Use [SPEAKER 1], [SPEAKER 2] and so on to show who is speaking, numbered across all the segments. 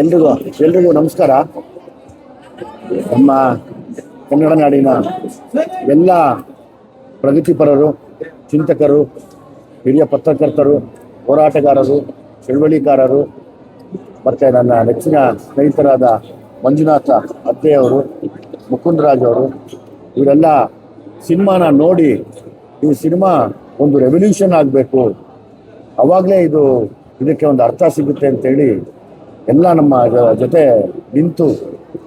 [SPEAKER 1] ಎಲ್ರಿಗೂ ಎಲ್ರಿಗೂ ನಮಸ್ಕಾರ. ನಮ್ಮ ಕನ್ನಡ ನಾಡಿನ ಎಲ್ಲ ಪ್ರಗತಿಪರರು ಚಿಂತಕರು, ಹಿರಿಯ ಪತ್ರಕರ್ತರು, ಹೋರಾಟಗಾರರು ಚಳವಳಿಕಾರರು ಮತ್ತು ನನ್ನ ನೆಚ್ಚಿನ ಸ್ನೇಹಿತರಾದ ಮಂಜುನಾಥ ಅತ್ತೆಯವರು ಮುಕುಂದರಾಜ್ ಅವರು, ಇವರೆಲ್ಲ ಸಿನಿಮಾನ ನೋಡಿ ಈ ಸಿನಿಮಾ ಒಂದು ರೆವಲ್ಯೂಷನ್ ಆಗಬೇಕು. ಅವಾಗಲೇ ಇದು ಇದಕ್ಕೆ ಒಂದು ಅರ್ಥ ಸಿಗುತ್ತೆ ಅಂತೇಳಿ ಎಲ್ಲ ನಮ್ಮ ಜೊತೆ ನಿಂತು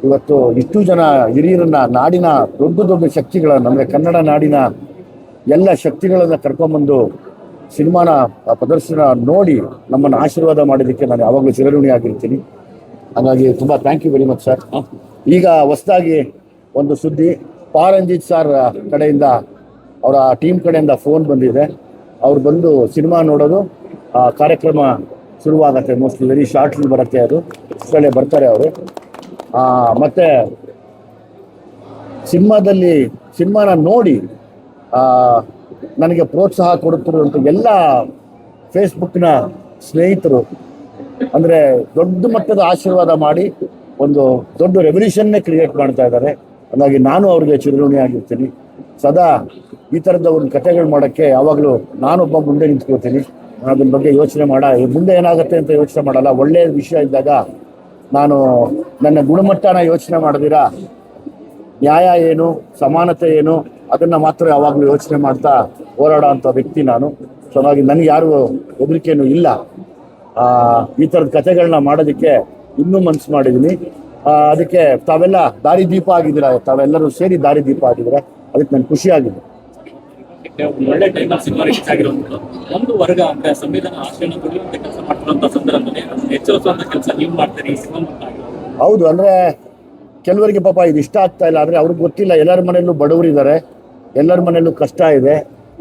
[SPEAKER 1] ಇವತ್ತು ಇಷ್ಟು ಜನ ಹಿರಿಯರನ್ನ, ನಾಡಿನ ದೊಡ್ಡ ದೊಡ್ಡ ಶಕ್ತಿಗಳನ್ನು ಅಂದರೆ ಕನ್ನಡ ನಾಡಿನ ಎಲ್ಲ ಶಕ್ತಿಗಳನ್ನು ಕರ್ಕೊಂಬಂದು ಸಿನಿಮಾನ ಪ್ರದರ್ಶನ ನೋಡಿ ನಮ್ಮನ್ನು ಆಶೀರ್ವಾದ ಮಾಡಿದ್ದಕ್ಕೆ ನಾನು ಯಾವಾಗಲೂ ಚಿರಋಣಿ ಆಗಿರ್ತೀನಿ. ಹಾಗಾಗಿ ತುಂಬ thank you very much sir ಈಗ ಹೊಸದಾಗಿ ಒಂದು ಸುದ್ದಿ. ಪಾರಂಜಿತ್ ಸರ್ ಕಡೆಯಿಂದ, ಅವರ ಟೀಮ್ ಕಡೆಯಿಂದ ಫೋನ್ ಬಂದಿದೆ. ಅವ್ರು ಬಂದು ಸಿನಿಮಾ ನೋಡೋದು. ಕಾರ್ಯಕ್ರಮ ಶುರುವಾಗತ್ತೆ ಮೋಸ್ಟ್ಲಿ ವೆರಿ ಶಾರ್ಟ್ಲಿ ಬರುತ್ತೆ ಅದು. ಅಷ್ಟರಲ್ಲೇ ಬರ್ತಾರೆ ಅವರು. ಮತ್ತು ಸಿನಿಮಾದಲ್ಲಿ ಸಿನಿಮಾನ ನೋಡಿ ನನಗೆ ಪ್ರೋತ್ಸಾಹ ಕೊಡುತ್ತಿರುವಂಥ ಎಲ್ಲ ಫೇಸ್ಬುಕ್ನ ಸ್ನೇಹಿತರು, ಅಂದರೆ ದೊಡ್ಡ ಮಟ್ಟದ ಆಶೀರ್ವಾದ ಮಾಡಿ ಒಂದು ದೊಡ್ಡ ರೆವಲ್ಯೂಷನ್ನೇ ಕ್ರಿಯೇಟ್ ಮಾಡ್ತಾ ಇದ್ದಾರೆ. ಹಾಗಾಗಿ ನಾನು ಅವ್ರಿಗೆ ಚಿರಋಣಿ ಆಗಿರ್ತೀನಿ ಸದಾ ಈ ಥರದ ಒಂದು ಕಥೆಗಳು ಮಾಡೋಕ್ಕೆ ಯಾವಾಗಲೂ ನಾನೊಬ್ಬ ಮುಂದೆ ನಿಂತ್ಕೋತೀನಿ. ನಾನು ಅದ್ರ ಬಗ್ಗೆ ಯೋಚನೆ ಮಾಡ ಮುಂದೆ ಏನಾಗುತ್ತೆ ಅಂತ ಯೋಚನೆ ಮಾಡಲ್ಲ. ಒಳ್ಳೆಯ ವಿಷಯ ಇದ್ದಾಗ ನಾನು ನನ್ನ ಗುಣಮಟ್ಟನ ಯೋಚನೆ ಮಾಡಿದಿರಾ? ನ್ಯಾಯ ಏನು? ಸಮಾನತೆ ಏನು? ಅದನ್ನ ಮಾತ್ರ ಯಾವಾಗಲೂ ಯೋಚನೆ ಮಾಡ್ತಾ ಹೋರಾಡೋ ಅಂಥ ವ್ಯಕ್ತಿ ನಾನು. ಸೊ ಹಾಗಾಗಿ ನನಗೆ ಯಾರು ಹೆದರಿಕೆನು ಇಲ್ಲ. ಈ ಥರದ ಕಥೆಗಳನ್ನ ಮಾಡೋದಕ್ಕೆ ಇನ್ನೂ ಮನ್ಸು ಮಾಡಿದ್ದೀನಿ ಅದಕ್ಕೆ ತಾವೆಲ್ಲ ದಾರಿದೀಪ ಆಗಿದ್ದೀರಾ? ತಾವೆಲ್ಲರೂ ಸೇರಿ ದಾರಿದೀಪ ಆಗಿದ್ದೀರಾ? ಅದಕ್ಕೆ ನಾನು ಖುಷಿ ಆಗಿದೆ
[SPEAKER 2] ಒಳ್ಳೆ ಸಿನಿಮಾ ರಿಲೀಸ್ ಒಂದು ವರ್ಗ ಅಂದ್ರೆ ಸಂವಿಧಾನ ಕೆಲಸ ಮಾಡ್ತಿರುವಂತ ಸಂದರ್ಭದಲ್ಲಿ ಎಚ್ಚರಿಸುವಂತ ಕೆಲಸ ನೀವು ಮಾಡ್ತೀರಿ
[SPEAKER 1] ಹೌದು ಅಂದ್ರೆ ಕೆಲವರಿಗೆ ಪಾಪ ಇದು ಇಷ್ಟ ಆಗ್ತಾ ಇಲ್ಲ ಆದರೆ ಅವ್ರಿಗೆ ಗೊತ್ತಿಲ್ಲ. ಎಲ್ಲರ ಮನೆಯಲ್ಲೂ ಬಡವರಿದ್ದಾರೆ ಎಲ್ಲರ ಮನೆಯಲ್ಲೂ ಕಷ್ಟ ಇದೆ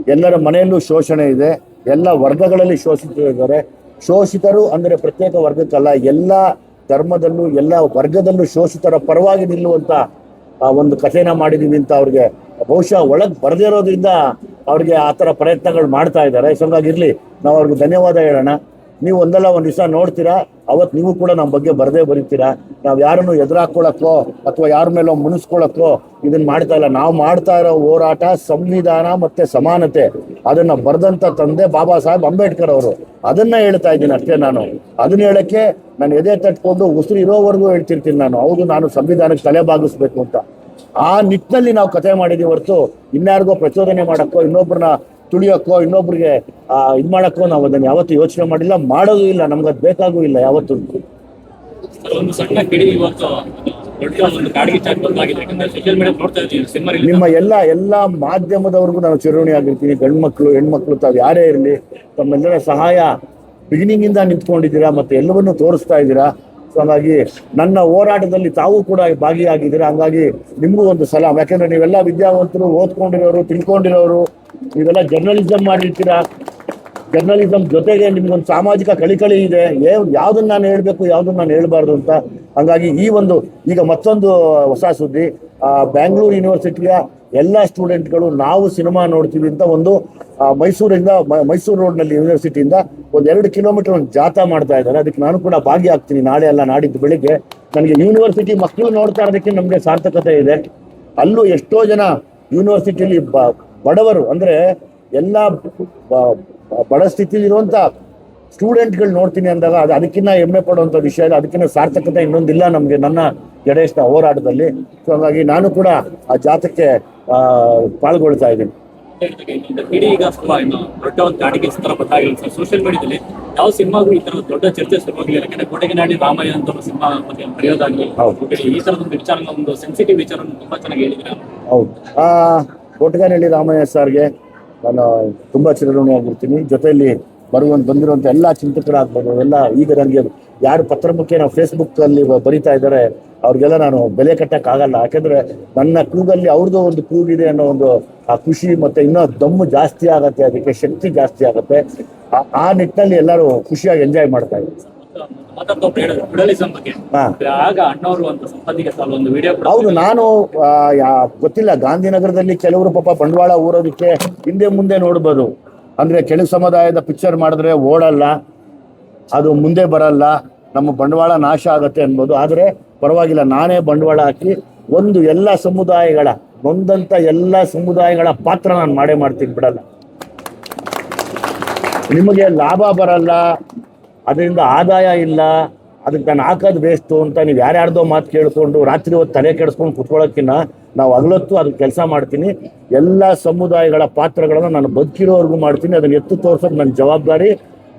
[SPEAKER 1] ಎಲ್ಲರ ಮನೆಯಲ್ಲೂ ಶೋಷಣೆ ಇದೆ ಎಲ್ಲ ವರ್ಗಗಳಲ್ಲಿ ಶೋಷಿತರಿದ್ದಾರೆ ಶೋಷಿತರು ಅಂದರೆ ಪ್ರತ್ಯೇಕ ವರ್ಗಕ್ಕಲ್ಲ ಎಲ್ಲ ಧರ್ಮದಲ್ಲೂ ಎಲ್ಲ ವರ್ಗದಲ್ಲೂ ಶೋಷಿತರ ಪರವಾಗಿ ನಿಲ್ಲುವಂಥ ಆ ಒಂದು ಕಥೆನ ಮಾಡಿದೀವಿ ಅಂತ ಅವ್ರಿಗೆ ಬಹುಶಃ ಒಳಗೆ ಬರದೇ ಅವ್ರಿಗೆ ಆ ಥರ ಪ್ರಯತ್ನಗಳು ಮಾಡ್ತಾ ಇದ್ದಾರೆ. ಸೊ ಹಾಗಾಗಿರ್ಲಿ ನಾವು ಅವ್ರಿಗೆ ಧನ್ಯವಾದ ಹೇಳೋಣ. ನೀವು ಒಂದಲ್ಲ ಒಂದು ದಿವಸ ನೋಡ್ತೀರಾ ಅವತ್ತು ನೀವು ಕೂಡ ನಮ್ಮ ಬಗ್ಗೆ ಬರದೇ ಬರೀತೀರಾ. ನಾವು ಯಾರನ್ನು ಎದುರಾಕೊಳ್ಳೋಕ್ಕೋ ಅಥವಾ ಯಾರ ಮೇಲೋ ಮುನಿಸ್ಕೊಳ್ಳೋಕ್ಕೋ ಇದನ್ನ ಮಾಡ್ತಾ ಇಲ್ಲ. ನಾವು ಮಾಡ್ತಾ ಇರೋ ಹೋರಾಟ ಸಂವಿಧಾನ ಮತ್ತೆ ಸಮಾನತೆ. ಅದನ್ನ ಬರೆದಂಥ ತಂದೆ ಬಾಬಾ ಸಾಹೇಬ್ ಅಂಬೇಡ್ಕರ್ ಅವರು. ಅದನ್ನ ಹೇಳ್ತಾ ಇದ್ದೀನಿ ಅಷ್ಟೇ ನಾನು. ಅದನ್ನ ಹೇಳಕ್ಕೆ ನಾನು ಎದೆ ತಟ್ಕೊಂಡು ಉಸಿರು ಇರೋವರೆಗೂ ಹೇಳ್ತಿರ್ತೀನಿ ನಾನು. ಹೌದು, ನಾನು ಸಂವಿಧಾನಕ್ಕೆ ತಲೆ ಬಾಗಿಸ್ಬೇಕು ಅಂತ. ಆ ನಿಟ್ಟಿನಲ್ಲಿ ನಾವು ಕತೆ ಮಾಡಿದ್ದೀವಿ ಹೊರತು ಇನ್ಯಾರಿಗೋ ಪ್ರಚೋದನೆ ಮಾಡೋಕ್ಕೋ ಇನ್ನೊಬ್ಬರನ್ನ ತುಳಿಯೋಕ್ಕೋ ಇನ್ನೊಬ್ರಿಗೆ ಇದು ಮಾಡಕ್ಕೋ ನಾವು ಅದನ್ನು ಯಾವತ್ತೂ ಯೋಚನೆ ಮಾಡಿಲ್ಲ. ಮಾಡೋದು ಇಲ್ಲ ನಮ್ಗೆ ಅದು ಬೇಕಾಗೂ ಇಲ್ಲ ಯಾವತ್ತೂ.
[SPEAKER 2] ಒಂದು ಸಣ್ಣ ಕಿಡಿ ಇವತ್ತು
[SPEAKER 1] ನಿಮ್ಮ ಎಲ್ಲ ಎಲ್ಲ ಮಾಧ್ಯಮದವ್ರಿಗೂ ನಾನು ಚಿರವಣಿ ಆಗಿರ್ತೀನಿ. ಗಂಡ್ಮಕ್ಳು ಹೆಣ್ಮಕ್ಳು ತಾವು ಯಾರೇ ಇರಲಿ ತಮ್ಮೆಲ್ಲರ ಸಹಾಯ ಬಿಗಿನಿಂಗ್ ಇಂದ ನಿಂತ್ಕೊಂಡಿದ್ದೀರಾ ಮತ್ತೆ ಎಲ್ಲವನ್ನೂ ತೋರಿಸ್ತಾ ಇದ್ದೀರಾ? ಸೊ ನನ್ನ ಹೋರಾಟದಲ್ಲಿ ತಾವು ಕೂಡ ಭಾಗಿಯಾಗಿದ್ದೀರ? ಹಂಗಾಗಿ ನಿಮಗೂ ಒಂದು ಸಲಾಮ್ ಯಾಕಂದ್ರೆ ನೀವೆಲ್ಲ ವಿದ್ಯಾವಂತರು, ಓದ್ಕೊಂಡಿರೋರು, ತಿಳ್ಕೊಂಡಿರೋರು, ನೀವೆಲ್ಲ ಜರ್ನಲಿಸಮ್ ಮಾಡಿರ್ತೀರಾ? ಜರ್ನಲಿಸಮ್ ಜೊತೆಗೆ ನಿಮ್ಗೊಂದು ಸಾಮಾಜಿಕ ಕಳಿಕಳಿ ಇದೆ. ಯಾವ್ದನ್ನ ನಾನು ಹೇಳ್ಬೇಕು, ಯಾವ್ದನ್ನ ನಾನು ಹೇಳ್ಬಾರ್ದು ಅಂತ. ಹಂಗಾಗಿ ಈ ಒಂದು, ಈಗ ಮತ್ತೊಂದು ಹೊಸ ಸುದ್ದಿ ಬ್ಯಾಂಗ್ಳೂರು ಯೂನಿವರ್ಸಿಟಿಯ ಎಲ್ಲ ಸ್ಟೂಡೆಂಟ್ಗಳು ನಾವು ಸಿನಿಮಾ ನೋಡ್ತೀವಿ ಅಂತ ಒಂದು ಮೈಸೂರಿಂದ ಮೈಸೂರು ರೋಡ್ನಲ್ಲಿ ಯೂನಿವರ್ಸಿಟಿಯಿಂದ ಒಂದು ಎರಡು ಕಿಲೋಮೀಟರ್ ಒಂದು ಜಾಥಾ ಮಾಡ್ತಾ ಇದ್ದಾರೆ. ಅದಕ್ಕೆ ನಾನು ಕೂಡ ಭಾಗಿಯಾಗ್ತೀನಿ. ನಾಳೆ ಅಲ್ಲ ನಾಡಿದ್ದು ಬೆಳಿಗ್ಗೆ. ನನಗೆ ಯೂನಿವರ್ಸಿಟಿ ಮಕ್ಕಳು ನೋಡ್ತಾ ಇರೋದಕ್ಕೆ ನಮಗೆ ಸಾರ್ಥಕತೆ ಇದೆ. ಅಲ್ಲೂ ಎಷ್ಟೋ ಜನ ಯೂನಿವರ್ಸಿಟಿಯಲ್ಲಿ ಬಡವರು, ಅಂದ್ರೆ ಎಲ್ಲ ಬಡ ಸ್ಟೂಡೆಂಟ್ ಸ್ಟೂಡೆಂಟ್ಗಳು ನೋಡ್ತೀನಿ ಅಂದಾಗ ಅದು ಅದಕ್ಕಿಂತ ಹೆಮ್ಮೆ ಪಡುವಂಥ ವಿಷಯ ಇಲ್ಲ. ಅದಕ್ಕಿಂತ ಸಾರ್ಥಕತೆ ಇನ್ನೊಂದಿಲ್ಲ ನಮಗೆ ನನ್ನ ಗಣೇಶನ ಹೋರಾಟದಲ್ಲಿ. ಸೊ ಹಾಗಾಗಿ ನಾನು ಕೂಡ ಆ ಜಾತಕ್ಕೆ ಪಾಲ್ಗೊಳ್ತಾ ಇದ್ದೀನಿ.
[SPEAKER 2] ಇಡೀ ಈಗ ದೊಡ್ಡ ಒಂದು ಕಾಡಿಗೆ ತರ ಗೊತ್ತಾಗಿಲ್ಲ ಸರ್ ಸೋಷಿಯಲ್ ಮೀಡಿಯಾದಲ್ಲಿ ಯಾವ ಸಿನಿಮಾಗೂ ಈ ತರ ದೊಡ್ಡ ಚರ್ಚೆ ಶುರುವಾಗಿಲ್ಲ ಯಾಕಂದ್ರೆ ಕೊಡಗಿನಾಡಿ ರಾಮಯ್ಯ ಅಂತ ಸಿನಿಮಾ ಬರೆಯೋದಾಗ್ಲಿ ಈ ತರದ ಒಂದು ವಿಚಾರ ಒಂದು ಸೆನ್ಸಿಟಿವ್ ವಿಚಾರ ತುಂಬಾ ಚೆನ್ನಾಗಿ ಹೇಳಿದ್ರೆ
[SPEAKER 1] ಹೌದು. ಆ ಕೊಟ್ಟಗಾನಹಳ್ಳಿ ರಾಮಯ್ಯ ಸರ್ಗೆ ನಾನು ತುಂಬಾ ಚಿರಋಣಿಯಾಗಿರ್ತೀನಿ. ಜೊತೆಯಲ್ಲಿ ಬರುವಂತ ಬಂದಿರುವಂಥ ಎಲ್ಲ ಚಿಂತಕರಾಗ್ಬೋದು ಎಲ್ಲ ಈಗ ನನಗೆ ಯಾರು ಪತ್ರಮುಖೆ ನಾವು ಫೇಸ್ಬುಕ್ ಅಲ್ಲಿ ಬರೀತಾ ಬರಿತಾ ಇದ್ದಾರೆ ಅವ್ರಿಗೆಲ್ಲ ನಾನು ಬೆಲೆ ಕಟ್ಟಕ್ ಆಗಲ್ಲ. ಯಾಕಂದ್ರೆ ನನ್ನ ಕೂಗಲ್ಲಿ ಅವ್ರದ್ದು ಒಂದು ಕೂಗಿದೆ ಅನ್ನೋ ಒಂದು, ಆ ಖುಷಿ ಮತ್ತೆ ಇನ್ನೂ ದಮ್ಮು ಜಾಸ್ತಿ ಆಗತ್ತೆ, ಅದಕ್ಕೆ ಶಕ್ತಿ ಜಾಸ್ತಿ ಆಗತ್ತೆ. ಆ- ನಿಟ್ಟಿನಲ್ಲಿ ಎಲ್ಲರೂ ಖುಷಿಯಾಗಿ ಎಂಜಾಯ್ ಮಾಡ್ತಾ ಇದ್ದಾರೆ ಹೌದು, ನಾನು ಗೊತ್ತಿಲ್ಲ, ಗಾಂಧಿನಗರದಲ್ಲಿ ಕೆಲವರು ಪಾಪ ಬಂಡವಾಳ ಊರೋದಕ್ಕೆ ಹಿಂದೆ ಮುಂದೆ ನೋಡ್ಬೋದು. ಅಂದ್ರೆ ಕೆಳ ಸಮುದಾಯದ ಪಿಕ್ಚರ್ ಮಾಡಿದ್ರೆ ಓಡಲ್ಲ, ಅದು ಮುಂದೆ ಬರಲ್ಲ, ನಮ್ಮ ಬಂಡವಾಳ ನಾಶ ಆಗತ್ತೆ ಅನ್ಬೋದು. ಆದರೆ ಪರವಾಗಿಲ್ಲ, ನಾನೇ ಬಂಡವಾಳ ಹಾಕಿ ಒಂದು ಎಲ್ಲ ಸಮುದಾಯಗಳ ನೊಂದಂಥ ಎಲ್ಲ ಸಮುದಾಯಗಳ ಪಾತ್ರ ನಾನು ಮಾಡೇ ಮಾಡ್ತೀನಿ ಬಿಡಲ್ಲ. ನಿಮಗೆ ಲಾಭ ಬರಲ್ಲ, ಅದರಿಂದ ಆದಾಯ ಇಲ್ಲ, ಅದಕ್ಕೆ ನಾನು ಹಾಕೋದು ವೇಸ್ಟು ಅಂತ ನೀವು ಯಾರ್ಯಾರ್ದೋ ಮಾತು ಕೇಳಿಕೊಂಡು ರಾತ್ರಿ ಹೊತ್ತು ತಲೆ ಕೆಡಿಸ್ಕೊಂಡು ಕುತ್ಕೊಳ್ಳೋಕ್ಕಿಂತ ನಾವು ಹಗಲತ್ತು ಅದಕ್ಕೆ ಕೆಲಸ ಮಾಡ್ತೀನಿ. ಎಲ್ಲ ಸಮುದಾಯಗಳ ಪಾತ್ರಗಳನ್ನು ನಾನು ಬದುಕಿರೋವರೆಗೂ ಮಾಡ್ತೀನಿ. ಅದನ್ನು ಎತ್ತು ತೋರ್ಸೋದು ನನ್ನ ಜವಾಬ್ದಾರಿ.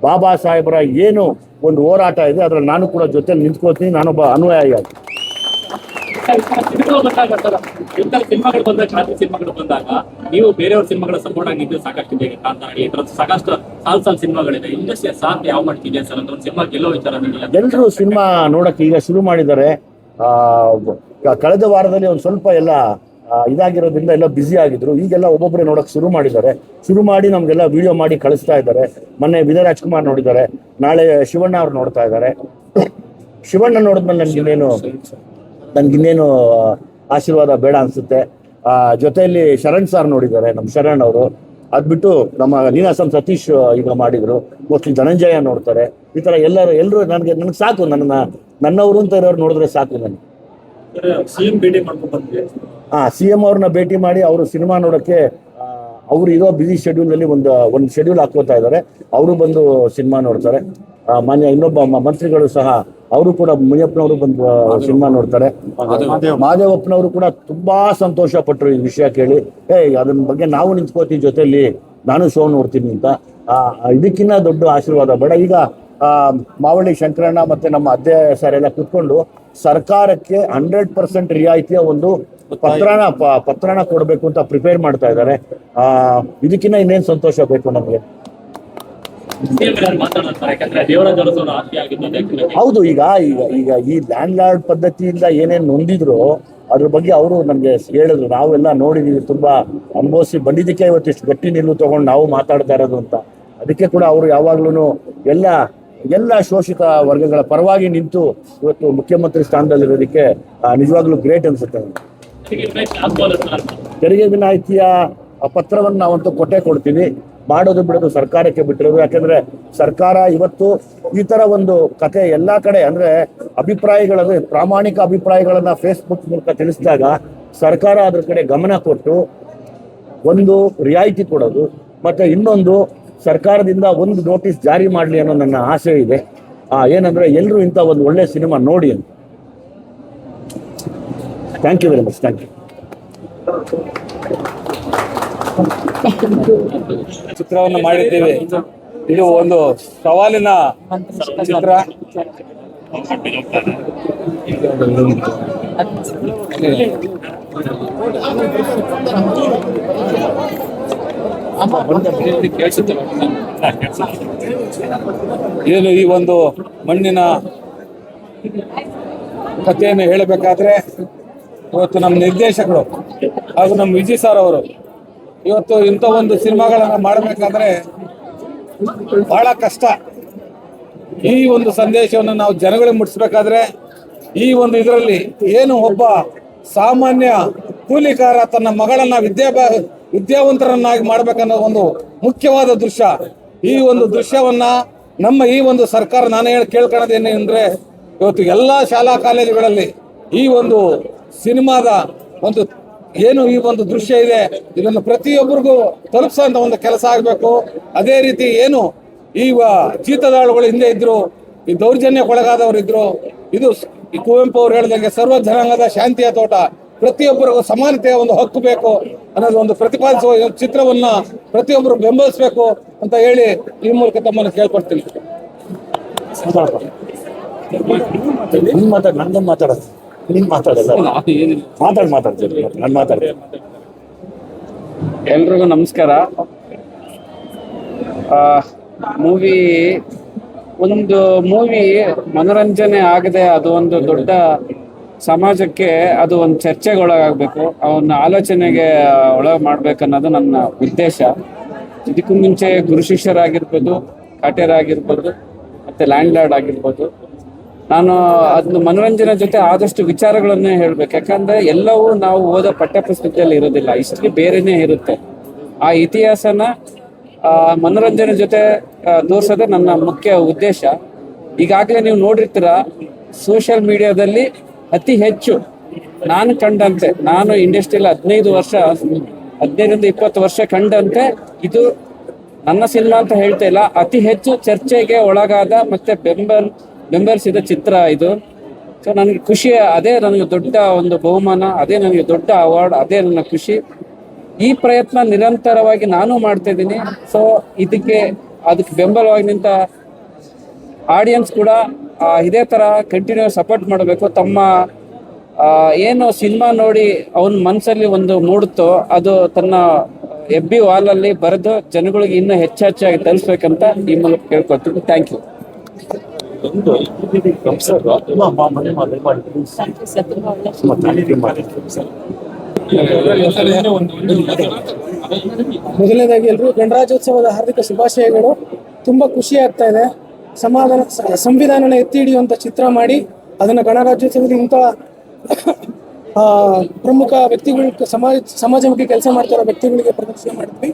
[SPEAKER 1] ಬಾಬಾ ಸಾಹೇಬರ ಏನು ಒಂದು ಹೋರಾಟ ಇದೆ ಅದರಲ್ಲಿ ನಾನು ಕೂಡ ಜೊತೆಲಿ ನಿಂತ್ಕೋತೀನಿ ನಾನೊಬ್ಬ ಅನುಯಾಯಿ ಆಗಿ.
[SPEAKER 2] ಸಿನಿಮಾಗಳು ಬಂದಾಗ ರಾತ್ರಿ ಸಿನಿಮಾಗಳು ಬಂದಾಗ ನೀವು ಬೇರೆಯವ್ರ ಸಿನಿಮಾಗಳ ಸಪೋರ್ಟ್ ಆಗಿ ನಿಂತು ಸಾಕಷ್ಟು ಇದೆ ಥರದ ಸಾಕಷ್ಟು ಸಾಲ್ ಸಾಲ್ ಸಿನಿಮಾಗಳಿದೆ. ಇಂಡಸ್ಟ್ರಿಯ ಸಾಥ್ ಯಾವ ಮಟ್ಟಿಗೆ ಸರ್ ಅಂತ ಒಂದು ಸಿನಿಮಾ ಗೆಲ್ಲೋ ವಿಚಾರ
[SPEAKER 1] ಎಲ್ಲರೂ ಸಿನಿಮಾ ನೋಡಕ್ಕೆ ಈಗ ಶುರು ಮಾಡಿದ್ದಾರೆ. ಆ, ಕಳೆದ ವಾರದಲ್ಲಿ ಒಂದು ಸ್ವಲ್ಪ ಎಲ್ಲ ಇದಾಗಿರೋದ್ರಿಂದ ಎಲ್ಲ ಬ್ಯುಸಿ ಆಗಿದ್ರು. ಈಗೆಲ್ಲ ಒಬ್ಬೊಬ್ಬರೇ ನೋಡಕ್ ಶುರು ಮಾಡಿದ್ದಾರೆ. ಶುರು ಮಾಡಿ ನಮ್ಗೆಲ್ಲ ವಿಡಿಯೋ ಮಾಡಿ ಕಳಿಸ್ತಾ ಇದ್ದಾರೆ. ಮೊನ್ನೆ ವಿಜಯ ರಾಜ್ಕುಮಾರ್ ನೋಡಿದ್ದಾರೆ. ನಾಳೆ ಶಿವಣ್ಣ ಅವ್ರು ನೋಡ್ತಾ ಇದ್ದಾರೆ. ಶಿವಣ್ಣ ನೋಡಿದ್ಮೇಲೆ ನನ್ಗೆ ಇನ್ನೇನು ಆಶೀರ್ವಾದ ಬೇಡ ಅನ್ಸುತ್ತೆ. ಆ, ಜೊತೆಯಲ್ಲಿ ಶರಣ್ ಸರ್ ನೋಡಿದ್ದಾರೆ ನಮ್ಮ ಶರಣ್ ಅವರು. ಅದ್ಬಿಟ್ಟು ನಮ್ಮ ನೀನಾಸಂ ಸತೀಶ್ ಈಗ ಮಾಡಿದ್ರು. ಮೋಸ್ಟ್ಲಿ ಧನಂಜಯ ನೋಡ್ತಾರೆ. ಈ ತರ ಎಲ್ಲರೂ ಎಲ್ಲರೂ ನನಗೆ ನನಗೆ ಸಾಕು. ನನ್ನ ನನ್ನವರು ಅಂತ ಇರೋರು ನೋಡಿದ್ರೆ ಸಾಕು ನನಗೆ.
[SPEAKER 2] ಸಿಎಂ ಭೇಟಿ ಮಾಡ್ಕೊಂಡು ಬಂದ್ವಿ.
[SPEAKER 1] ಹಾ ಸಿ ಎಂ ಅವ್ರನ್ನ ಭೇಟಿ ಮಾಡಿ ಅವರು ಸಿನಿಮಾ ನೋಡೋಕ್ಕೆ ಅವರು ಅವ್ರು ಇರೋ ಬ್ಯುಸಿ ಶೆಡ್ಯೂಲ್ ಒಂದು ಒಂದು ಶೆಡ್ಯೂಲ್ ಹಾಕೋತಾ ಇದ್ದಾರೆ. ಅವರು ಬಂದು ಸಿನಿಮಾ ನೋಡ್ತಾರೆ. ಆ, ಮಾನ್ಯ ಇನ್ನೊಬ್ಬ ಮ- ಮಂತ್ರಿಗಳು ಸಹ ಅವರು ಕೂಡ ಮುನಿಯಪ್ಪನವರು ಬಂದು ಸಿನಿಮಾ ನೋಡ್ತಾರೆ. ಮಾದೇವಪ್ಪನವರು ಕೂಡ ತುಂಬಾ ಸಂತೋಷ ಪಟ್ಟರು ಈ ವಿಷಯ ಕೇಳಿ. ಏ ಅದ್ರ ಬಗ್ಗೆ ನಾವು ನಿಂತ್ಕೋತೀವಿ ಜೊತೆಲಿ ನಾನು ಶೋ ನೋಡ್ತೀನಿ ಅಂತ. ಆ, ಇದಕ್ಕಿನ್ನ ದೊಡ್ಡ ಆಶೀರ್ವಾದ. ಬೇಡ ಈಗ ಮಾವಳ್ಳಿ ಶಂಕರಣ್ಣ ಮತ್ತೆ ನಮ್ಮ ಅಧ್ಯಾಯ ಸರ್ ಎಲ್ಲ ಕುತ್ಕೊಂಡು ಸರ್ಕಾರಕ್ಕೆ ಹಂಡ್ರೆಡ್ ಪರ್ಸೆಂಟ್ ರಿಯಾಯಿತಿಯ ಒಂದು ಪತ್ರನ ಪತ್ರನ ಕೊಡಬೇಕು ಅಂತ ಪ್ರಿಪೇರ್ ಮಾಡ್ತಾ ಇದ್ದಾರೆ. ಆ, ಇದಕ್ಕಿನ್ನ ಇನ್ನೇನ್ ಸಂತೋಷ ಬೇಕು ನಮಗೆ? ಹೌದು, ಈಗ ಈಗ ಈಗ ಈ ಲ್ಯಾಂಡ್ ಲಾರ್ಡ್ ಪದ್ಧತಿಯಿಂದ ಏನೇನ್ ನೊಂದಿದ್ರು ಅದ್ರ ಬಗ್ಗೆ ಅವರು ನಮ್ಗೆ ಹೇಳಿದ್ರು. ನಾವೆಲ್ಲ ನೋಡಿದೀವಿ, ತುಂಬಾ ಅನುಭವಿಸಿ ಬಂದಿದ್ದಕ್ಕೆ ಇವತ್ತಿಷ್ಟು ಗಟ್ಟಿ ನಿಲ್ಲು ತಗೊಂಡು ನಾವು ಮಾತಾಡ್ತಾ ಇರೋದು ಅಂತ. ಅದಕ್ಕೆ ಕೂಡ ಅವರು ಯಾವಾಗ್ಲೂ ಎಲ್ಲ ಎಲ್ಲ ಶೋಷಿತ ವರ್ಗಗಳ ಪರವಾಗಿ ನಿಂತು ಇವತ್ತು ಮುಖ್ಯಮಂತ್ರಿ ಸ್ಥಾನದಲ್ಲಿರೋದಕ್ಕೆ ನಿಜವಾಗ್ಲೂ ಗ್ರೇಟ್ ಅನ್ಸುತ್ತೆ
[SPEAKER 2] ತೆರಿಗೆ
[SPEAKER 1] ವಿನಾಯಿತಿಯ ಪತ್ರವನ್ನು ನಾವಂತೂ ಕೊಟ್ಟೆ ಕೊಡ್ತೀವಿ. ಮಾಡೋದು ಬಿಡೋದು ಸರ್ಕಾರಕ್ಕೆ ಬಿಟ್ಟಿರೋದು. ಯಾಕಂದ್ರೆ ಸರ್ಕಾರ ಇವತ್ತು ಈ ತರ ಒಂದು ಕತೆ ಎಲ್ಲಾ ಕಡೆ, ಅಂದ್ರೆ ಅಭಿಪ್ರಾಯಗಳನ್ನು ಪ್ರಾಮಾಣಿಕ ಅಭಿಪ್ರಾಯಗಳನ್ನ ಫೇಸ್ಬುಕ್ ಮೂಲಕ ತಿಳಿಸಿದಾಗ ಸರ್ಕಾರ ಅದ್ರ ಕಡೆ ಗಮನ ಕೊಟ್ಟು ಒಂದು ರಿಯಾಯಿತಿ ಕೊಡೋದು, ಮತ್ತೆ ಇನ್ನೊಂದು ಸರ್ಕಾರದಿಂದ ಒಂದು ನೋಟಿಸ್ ಜಾರಿ ಮಾಡಲಿ ಅನ್ನೋ ನನ್ನ ಆಸೆ ಇದೆ. ಏನಂದ್ರೆ ಎಲ್ಲರೂ ಇಂಥ ಒಂದು ಒಳ್ಳೆ ಸಿನಿಮಾ ನೋಡಿ ಅಂತ. Thank you very much thank you
[SPEAKER 3] ಚಿತ್ರವನ್ನು ಮಾಡಿದ್ದೇವೆ. ಇದು ಒಂದು ಸವಾಲಿನ ಚಿತ್ರ. ಏನು ಈ ಒಂದು ಮಣ್ಣಿನ ಕಥೆಯನ್ನು ಹೇಳಬೇಕಾದ್ರೆ ಇವತ್ತು ನಮ್ಮ ನಿರ್ದೇಶಕರು ಹಾಗೂ ನಮ್ಮ ವಿಜಯ್ ಸರ್ ಅವರು ಇವತ್ತು ಇಂಥ ಒಂದು ಸಿನಿಮಾಗಳನ್ನು ಮಾಡಬೇಕಾದ್ರೆ ಬಹಳ ಕಷ್ಟ. ಈ ಒಂದು ಸಂದೇಶವನ್ನು ನಾವು ಜನಗಳಿಗೆ ಮುಟ್ಟಿಸ್ಬೇಕಾದ್ರೆ ಈ ಒಂದು ಇದರಲ್ಲಿ ಏನು ಒಬ್ಬ ಸಾಮಾನ್ಯ ಕೂಲಿಕಾರ ತನ್ನ ಮಗಳನ್ನ ವಿದ್ಯಾಭ್ಯಾ ವಿದ್ಯಾವಂತರನ್ನಾಗಿ ಮಾಡ್ಬೇಕನ್ನೋ ಒಂದು ಮುಖ್ಯವಾದ ದೃಶ್ಯ. ಈ ಒಂದು ದೃಶ್ಯವನ್ನ ನಮ್ಮ ಈ ಒಂದು ಸರ್ಕಾರ ನಾನು ಹೇಳಿ ಕೇಳ್ಕೊಳ್ಳೋದೇನು ಅಂದ್ರೆ, ಇವತ್ತು ಎಲ್ಲಾ ಶಾಲಾ ಕಾಲೇಜುಗಳಲ್ಲಿ ಈ ಒಂದು ಸಿನಿಮಾದ ಒಂದು ಏನು ಈ ಒಂದು ದೃಶ್ಯ ಇದೆ, ಇದನ್ನು ಪ್ರತಿಯೊಬ್ಬರಿಗೂ ತಲುಪಿಸುವಂತ ಒಂದು ಕೆಲಸ ಆಗಬೇಕು. ಅದೇ ರೀತಿ ಏನು ಈ ಜೀತದಾಳುಗಳು ಹಿಂದೆ ಇದ್ರು, ಈ ದೌರ್ಜನ್ಯಕ್ಕೊಳಗಾದವರು ಇದ್ರು ಇದು ಕುವೆಂಪು ಅವರು ಹೇಳಿದಂಗೆ ಸರ್ವ ಜನಾಂಗದ ಶಾಂತಿಯ ತೋಟ. ಪ್ರತಿಯೊಬ್ಬರಿಗೂ ಸಮಾನತೆಯ ಒಂದು ಹಕ್ಕು ಬೇಕು ಅನ್ನೋದು ಒಂದು ಪ್ರತಿಪಾದಿಸುವ ಚಿತ್ರವನ್ನ ಪ್ರತಿಯೊಬ್ಬರು ಬೆಂಬಲಿಸಬೇಕು ಅಂತ ಹೇಳಿ ಈ ಮೂಲಕ ತಮ್ಮನ್ನು ಕೇಳ್ಕೊಡ್ತೀನಿ.
[SPEAKER 1] ನೀನ್ ಮಾತಾಡ ಮಾತಾಡೋದು? ನೀನ್ ಮಾತಾಡಲ್ಲ ಮಾತಾಡ್ ಮಾತಾಡ್ತೀನಿ ನಾನು ಮಾತಾಡ್ತೀನಿ
[SPEAKER 4] ಎಲ್ರಿಗೂ ನಮಸ್ಕಾರ. ಮೂವಿ ಒಂದು ಮೂವಿ ಮನೋರಂಜನೆ ಆಗದೆ ಅದು ಒಂದು ದೊಡ್ಡ ಸಮಾಜಕ್ಕೆ ಅದು ಒಂದು ಚರ್ಚೆಗೆ ಒಳಗಾಗಬೇಕು ಅವನ್ನ ಆಲೋಚನೆಗೆ ಒಳಗೆ ಮಾಡ್ಬೇಕನ್ನೋದು ನನ್ನ ಉದ್ದೇಶ. ಇದಕ್ಕೂ ಮುಂಚೆ ಗುರು ಶಿಷ್ಯರಾಗಿರ್ಬೋದು ಕಾಟೇರಾಗಿರ್ಬೋದು ಮತ್ತು ಲ್ಯಾಂಡ್ ಲಾರ್ಡ್ ಆಗಿರ್ಬೋದು. ನಾನು ಅದನ್ನ ಮನೋರಂಜನೆ ಜೊತೆ ಆದಷ್ಟು ವಿಚಾರಗಳನ್ನೇ ಹೇಳ್ಬೇಕು. ಯಾಕಂದ್ರೆ ಎಲ್ಲವೂ ನಾವು ಓದೋ ಪಠ್ಯ ಪುಸ್ತಕದಲ್ಲಿ ಇರೋದಿಲ್ಲ. ಹಿಸ್ಟ್ರಿ ಬೇರೆನೇ ಇರುತ್ತೆ. ಆ ಇತಿಹಾಸನ ಮನೋರಂಜನೆ ಜೊತೆ ತೋರ್ಸೋದೇ ನನ್ನ ಮುಖ್ಯ ಉದ್ದೇಶ. ಈಗಾಗಲೇ ನೀವು ನೋಡಿರ್ತೀರ, ಸೋಷಿಯಲ್ ಮೀಡಿಯಾದಲ್ಲಿ ಅತಿ ಹೆಚ್ಚು ನಾನು ಕಂಡಂತೆ, ನಾನು ಇಂಡಸ್ಟ್ರಿಯಲ್ಲಿ ಹದಿನೈದು ವರ್ಷ, ಹದಿನೈದರಿಂದ ಇಪ್ಪತ್ತು ವರ್ಷ ಕಂಡಂತೆ, ಇದು ನನ್ನ ಸಿನಿಮಾ ಅಂತ ಹೇಳ್ತಾ ಇಲ್ಲ. ಅತಿ ಹೆಚ್ಚು ಚರ್ಚೆಗೆ ಒಳಗಾದ ಮತ್ತೆ ಬೆಂಬಲ್ ಬೆಂಬಲಿಸಿದ ಚಿತ್ರ ಇದು. ಸೊ ನನಗೆ ಖುಷಿ, ಅದೇ ನನಗೆ ದೊಡ್ಡ ಒಂದು ಬಹುಮಾನ, ಅದೇ ನನಗೆ ದೊಡ್ಡ ಅವಾರ್ಡ್ ಅದೇ ನನ್ನ ಖುಷಿ. ಈ ಪ್ರಯತ್ನ ನಿರಂತರವಾಗಿ ನಾನು ಮಾಡ್ತಾ ಇದ್ದೀನಿ. ಸೊ ಇದಕ್ಕೆ, ಅದಕ್ಕೆ ಬೆಂಬಲವಾಗಿ ನಿಂತ ಆಡಿಯನ್ಸ್ ಕೂಡ ಇದೇ ಥರ ಕಂಟಿನ್ಯೂ ಸಪೋರ್ಟ್ ಮಾಡಬೇಕು. ತಮ್ಮ ಏನು ಸಿನಿಮಾ ನೋಡಿ ಅವನ ಮನಸ್ಸಲ್ಲಿ ಒಂದು ಮೂಡುತ್ತೋ ಅದು ತನ್ನ ಎಬ್ಬಿ ವಾಲಲ್ಲಿ ಬರೆದು ಜನಗಳಿಗೆ ಇನ್ನೂ ಹೆಚ್ಚು ಹೆಚ್ಚಾಗಿ ತಲುಪಿಸ್ಬೇಕಂತ ಈ ಮೂಲಕ ಕೇಳ್ಕೊತೀನಿ ಥ್ಯಾಂಕ್ ಯು
[SPEAKER 5] ಮೊದಲನೇದಾಗಿ ಎಲ್ಲರೂ ಗಣರಾಜ್ಯೋತ್ಸವದ ಹಾರ್ದಿಕ ಶುಭಾಶಯಗಳು. ತುಂಬಾ ಖುಷಿ ಆಗ್ತಾ ಇದೆ. ಸಮಾಧಾನ, ಸಂವಿಧಾನನ ಎತ್ತಿ ಹಿಡಿಯುವಂಥ ಚಿತ್ರ ಮಾಡಿ ಅದನ್ನು ಗಣರಾಜ್ಯೋತ್ಸವದ ಇಂಥ ಪ್ರಮುಖ ವ್ಯಕ್ತಿಗಳು ಸಮಾಜ ಸಮಾಜಮುಖಿ ಕೆಲಸ ಮಾಡ್ತಿರೋ ವ್ಯಕ್ತಿಗಳಿಗೆ ಪ್ರದರ್ಶನ ಮಾಡಿದ್ವಿ.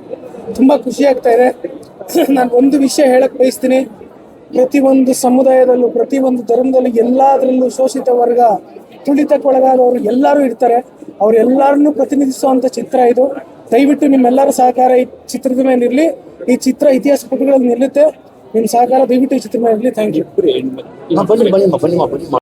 [SPEAKER 5] ತುಂಬ ಖುಷಿ ಆಗ್ತಾ ಇದೆ. ನಾನು ಒಂದು ವಿಷಯ ಹೇಳಕ್ಕೆ ಬಯಸ್ತೀನಿ. ಪ್ರತಿಯೊಂದು ಸಮುದಾಯದಲ್ಲೂ ಪ್ರತಿಯೊಂದು ಧರ್ಮದಲ್ಲೂ ಎಲ್ಲದರಲ್ಲೂ ಶೋಷಿತ ವರ್ಗ, ತುಳಿತಕ್ಕೊಳಗಾದವರು ಎಲ್ಲರೂ ಇರ್ತಾರೆ. ಅವರೆಲ್ಲರನ್ನೂ ಪ್ರತಿನಿಧಿಸುವಂಥ ಚಿತ್ರ ಇದು. ದಯವಿಟ್ಟು ನಿಮ್ಮೆಲ್ಲರ ಸಹಕಾರ ಈ ಚಿತ್ರದ ಮೇಲೆ ಇರಲಿ. ಈ ಚಿತ್ರ ಇತಿಹಾಸ ಪುಟಗಳಲ್ಲಿ ನಿಲ್ಲುತ್ತೆ. ನಿಮ್ಮ ಸಹಕಾರ ದಯವಿಟ್ಟು ಇರಲಿ ಥ್ಯಾಂಕ್ ಯು
[SPEAKER 1] ಬನ್ನಿ ಬನ್ನಿಮ್ಮ ಬನ್ನಿಮ್ಮ